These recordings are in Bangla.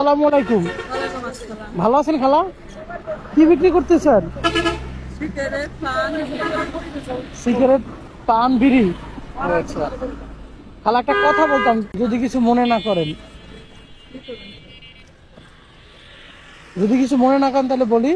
আসসালামু আলাইকুম। ভালো আছেন খালা? কি বিক্রি করতেছেন? সিগারেট পান সিগারেট পান বিড়ি। আচ্ছা খালা একটা কথা বলতাম যদি কিছু মনে না করেন। যদি কিছু মনে না করেন তাহলে বলি।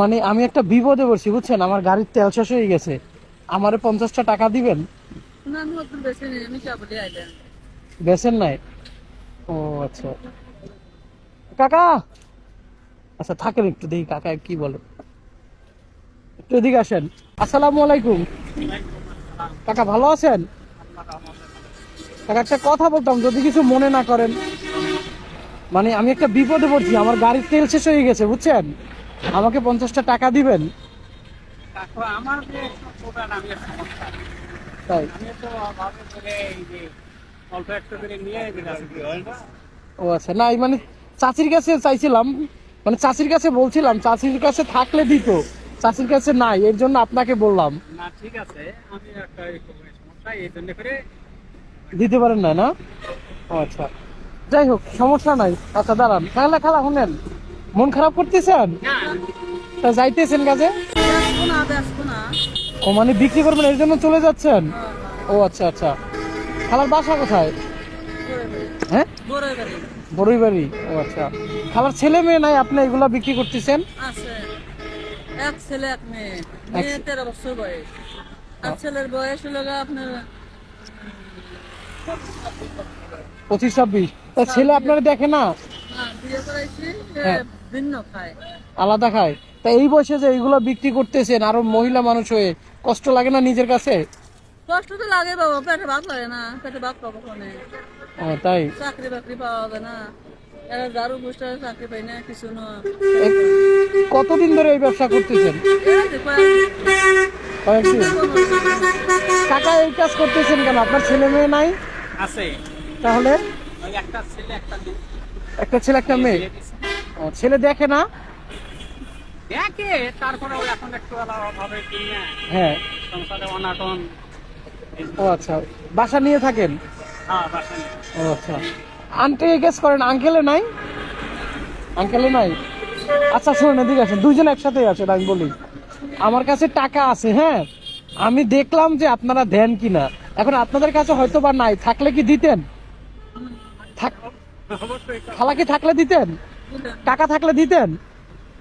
মানে আমি একটা বিপদে পড়ছি বুঝছেন? আমার গাড়ির তেল শেষ হয়ে গেছে। আমারে পঞ্চাশটা টাকা দিবেন? না আমি নেই আমি চাবলি আইলেন বেছেন নাই? ও আচ্ছা। কাকা! আচ্ছা থাকেন একটু দেখি কাকা কি বলে। একটু এদিকে আসেন। আসসালামু আলাইকুম। কাকা ভালো আছেন? কাকা একটা কথা বলতাম যদি কিছু মনে না করেন। মানে আমি একটা বিপদে পড়ছি আমার গাড়ির তেল শেষ হয়ে গেছে বুঝছেন? আমাকে পঞ্চাশটা টাকা দিবেন। আমার তাই। ও আচ্ছা না মানে চাচির কাছে চাইছিলাম মানে চাচির কাছে বলছিলাম, চাচির কাছে থাকলে দিত, চাচির কাছে নাই, এর জন্য আপনাকে বললাম। দিতে পারেন না না? আচ্ছা। যাই হোক, সমস্যা নাই। আচ্ছা দাঁড়ান। খালা খালা, শুনেন। মন খারাপ করতেছেন? তা যাইতেছেন আসব না। ও মানে বিক্রি করবেন এর জন্য চলে যাচ্ছেন? ও আচ্ছা আচ্ছা। খালার বাসা কোথায়? হ্যাঁ? বড় বড়ই বাড়ি ও আচ্ছা। খালার ছেলে মেয়ে নাই আপনি এগুলা বিক্রি করতেছেন? এক ছেলে এক মেয়ে। মেয়ে তেরো বছর বয়স। আর ছেলের বয়স হলো আপনার পঁচিশ ছাব্বিশ। তা ছেলে আপনারা দেখে না? হ্যাঁ। ভিন্ন খায়। আলাদা খায়? তা এই বয়সে যে এইগুলো বিক্রি করতেছেন আরও মহিলা মানুষ হয়ে কষ্ট লাগে না নিজের কাছে? কষ্ট তো লাগে বাবা পেটে ভাত লাগে না পেটে ভাত পাবো কোনে? ও তাই? চাকরি বাকরি পাওয়া যায় না। এরা দারু বুস্টার চাকরি পাই না কিছু না। কতদিন ধরে এই ব্যবসা করতেছেন? কয়েকদিন? কাকা এই কাজ করতেছেন কেন? আপনার ছেলে মেয়ে নাই? আছে। তাহলে? একটা ছেলে একটা মেয়ে। একটা ছেলে একটা মেয়ে? বিয়ে দিছে। ও, ছেলে দেখে না? দেখে তারপরে এখন একটু ভাবে কিনে হ্যাঁ। সংসারে অনাটন ও আচ্ছা। বাসা নিয়ে থাকেন? হ্যাঁ বাসা। ও আচ্ছা। আন্টি গেস করেন আঙ্কেলে নাই? আঙ্কেলে নাই? আচ্ছা শুনুন এদিকে আছেন দুইজন একসাথে আছেন আমি বলি। আমার কাছে টাকা আছে হ্যাঁ? আমি দেখলাম যে আপনারা দেন কিনা। এখন আপনাদের কাছে হয়তো বা নাই। থাকলে কি দিতেন? খালা কি থাকলে দিতেন? টাকা থাকলে দিতেন?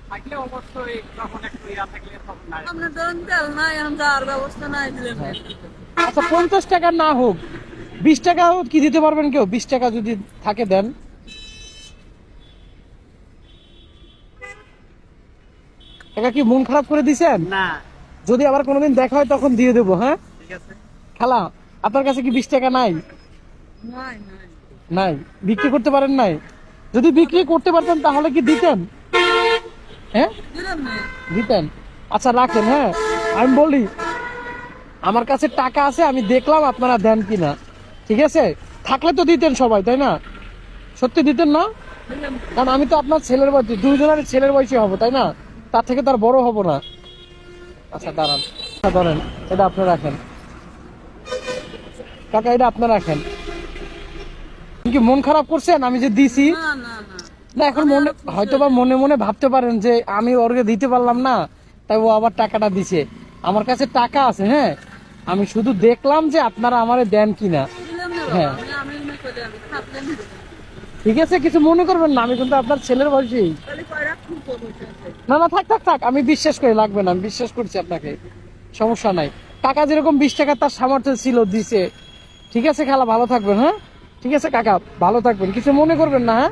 থাকলে অবশ্যই তখন একটু ইয়া থাকলে তখন নাই আপনার ধরুন তেল নাই এখন যাওয়ার ব্যবস্থা নাই দিলে আচ্ছা পঞ্চাশ টাকা না হোক বিশ টাকা হোক কি দিতে পারবেন কেউ? বিশ টাকা যদি থাকে দেন। টাকা কি মন খারাপ করে দিছেন? না। যদি আবার কোনোদিন দেখা হয় তখন দিয়ে দেবো হ্যাঁ? ঠিক আছে। খালা আপনার কাছে কি বিশ টাকা নাই? নাই নাই। নাই। বিক্রি করতে পারেন নাই? যদি বিক্রি করতে পারতেন তাহলে কি দিতেন? হ্যাঁ? দিতেন। আচ্ছা রাখেন হ্যাঁ? আমি বলি, আমার কাছে টাকা আছে, আমি দেখলাম আপনারা দেন কিনা। ঠিক আছে? থাকলে তো দিতেন সবাই, তাই না? সত্যি দিতেন না? কারণ আমি তো আপনার ছেলের বয়সী, দুইজনের ছেলের বয়সী হব, তাই না? তার থেকে তার বড় হব না। আচ্ছা দাঁড়ান। আচ্ছা ধরেন, এটা আপনি রাখেন। কাকা, এটা আপনি রাখেন। কি মন খারাপ করছেন? আমি যে দিছি না এখন মনে হয়তো বা মনে মনে ভাবতে পারেন যে আমি ওরকে দিতে পারলাম না তাই ও আবার টাকাটা দিছে। আমার কাছে টাকা আছে হ্যাঁ? আমি শুধু দেখলাম যে আপনারা আমারে দেন কিনা। হ্যাঁ। ঠিক আছে কিছু মনে করবেন না আমি কিন্তু আপনার ছেলের বয়সী। না না থাক থাক থাক আমি বিশ্বাস করি লাগবে না আমি বিশ্বাস করছি আপনাকে। সমস্যা নাই। টাকা যেরকম বিশ টাকা তার সামর্থ্য ছিল দিছে। ঠিক আছে খালা ভালো থাকবেন হ্যাঁ? ঠিক আছে কাকা ভালো থাকবেন। কিছু মনে করবেন না হ্যাঁ?